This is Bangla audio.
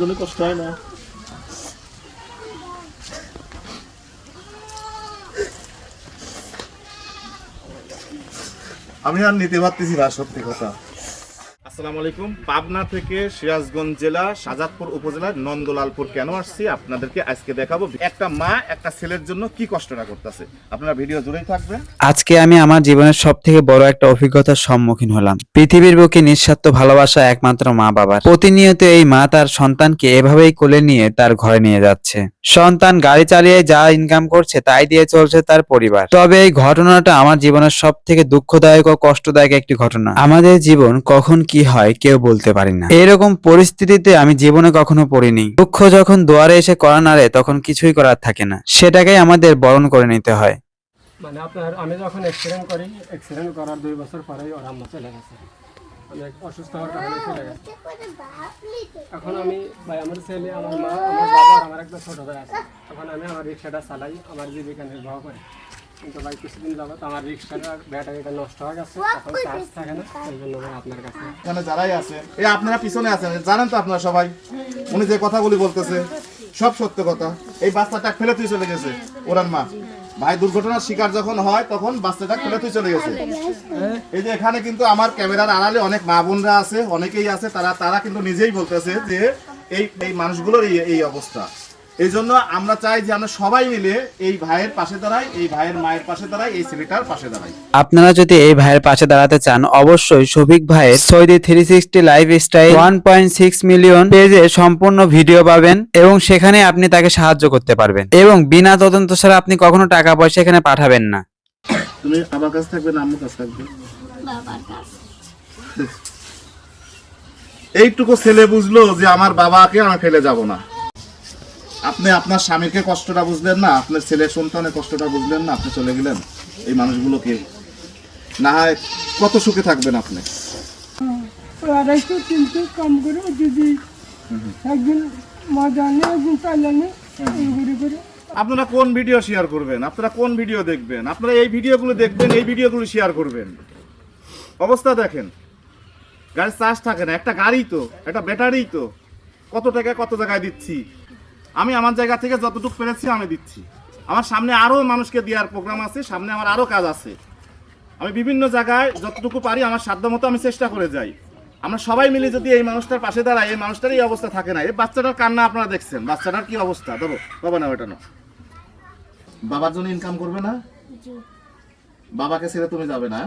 জন্য কষ্ট হয় না। আমি আর নিতে পারতেছি না সত্যি কথা। আসসালামু আলাইকুম। পাবনা থেকে সিরাজগঞ্জ জেলা, শাহজাদপুর উপজেলার নন্দলালপুর কেন আসছি? আপনাদেরকে আজকে দেখাবো। একটা মা, একটা ছেলের জন্য কি কষ্টটা করতেছে? আপনারা ভিডিও জুড়েই থাকবেন। আজকে আমি আমার জীবনের সব থেকে বড় একটা অভিজ্ঞতার সম্মুখীন হলাম। পৃথিবীর বুকে নিঃস্বার্থ ভালোবাসা একমাত্র মা বাবার। প্রতিনিয়ত এই মা তার সন্তানকে এভাবেই কোলে নিয়ে তার ঘরে নিয়ে যাচ্ছে। সন্তান গাড়ি চালিয়ে যা ইনকাম করছে তাই দিয়ে চলছে তার পরিবার। তবে এই ঘটনাটা আমার জীবনের সব থেকে দুঃখদায়ক ও কষ্টদায়ক একটি ঘটনা। আমাদের জীবন কখন কি হয় কেউ বলতে পারি না। এরকম পরিস্থিতিতে আমি জীবনে কখনো পড়িনি। দুঃখ যখন দুয়ারে এসে করা নাড়ে তখন কিছুই করার থাকে না। সেটাকেই আমাদের বরণ করে নিতে হয়। মানে আপনার আমি যখন অ্যাক্সিডেন্ট করি অ্যাক্সিডেন্ট করার দুই বছর পরেই ওর আম্মা চলে গেছে। অনেক অসুস্থ হওয়ার কারণে চলে গেছে। এখন আমি ভাই আমার ছেলে আমার মা আমার বাবা আর আমার একটা ছোটো ভাই আছে। এখন আমি আমার রিক্সাটা চালাই আমার জীবিকা নির্বাহ করি। কিন্তু ভাই কিছুদিন যাবত আমার রিক্সাটার ব্যাটারিটা নষ্ট হয়ে গেছে এখন চার্জ থাকে না সেই জন্য ভাই আপনার কাছে। এখানে যারাই আছেন এই আপনারা পিছনে আছেন জানেন তো আপনারা সবাই উনি যে কথাগুলি বলতেছে সব সত্য কথা। এই বাচ্চাটা ফেলে তুই চলে গেছে ওরান মা। ভাই দুর্ঘটনার শিকার যখন হয় তখন বাচ্চাটা ফেলে তুই চলে গেছে। এই যে এখানে কিন্তু আমার ক্যামেরার আড়ালে অনেক মা বোনরা আছে অনেকেই আছে তারা তারা কিন্তু নিজেই বলতেছে যে এই এই মানুষগুলোর এই এই অবস্থা। এই জন্য আমরা চাই যে আমরা সবাই মিলে এই ভাইয়ের পাশে দাঁড়াই এই ভাইয়ের মায়ের পাশে দাঁড়াই এই ছেলেটার পাশে দাঁড়াই। আপনারা যদি এই ভাইয়ের পাশে দাঁড়াতে চান অবশ্যই শফিক ভাইয়ের Saudi three sixty life style one point six million পেজে সম্পূর্ণ ভিডিও পাবেন এবং সেখানে আপনি তাকে সাহায্য করতে পারবেন। এবং বিনা তদন্ত ছাড়া আপনি কখনো টাকা পয়সা এখানে পাঠাবেন না। তুমি আমার কাছে থাকবে না আম্মুর কাছে থাকবে? বাবার কাছে। এইটুকু ছেলে বুঝলো যে আমার বাবাকে আমি ফেলে যাব না। আপনি আপনার স্বামীকে কষ্টটা বুঝলেন না আপনার ছেলের সন্তানের কষ্টটা বুঝলেন না আপনি চলে গেলেন। এই মানুষগুলোকে না হয় কত সুখে থাকবেন আপনি? আড়াইশো তিনশো কম করে যদি একদিন মজা নেই একদিন আপনারা কোন ভিডিও শেয়ার করবেন? আপনারা কোন ভিডিও দেখবেন? আপনারা এই ভিডিওগুলো দেখবেন এই ভিডিওগুলো শেয়ার করবেন। অবস্থা দেখেন। গাড়ির চার্জ থাকে না। একটা গাড়ি তো একটা ব্যাটারি তো। কত টাকা কত জায়গায় দিচ্ছি? আমি আমার জায়গা থেকে যতটুকু পেরেছি আমি দিচ্ছি। আমার সামনে আরও মানুষকে দেওয়ার প্রোগ্রাম আছে সামনে আমার আরও কাজ আছে। আমি বিভিন্ন জায়গায় যতটুকু পারি আমার সাধ্য মতো আমি চেষ্টা করে যাই। আমরা সবাই মিলে যদি এই মানুষটার পাশে দাঁড়াই এই মানুষটার এই অবস্থা থাকে না। এই বাচ্চাটার কান্না আপনারা দেখছেন। বাচ্চাটার কি অবস্থা? ধরো বাবা না ওটা না বাবার জন্য ইনকাম করবে না? বাবাকে ছেড়ে তুমি যাবে না।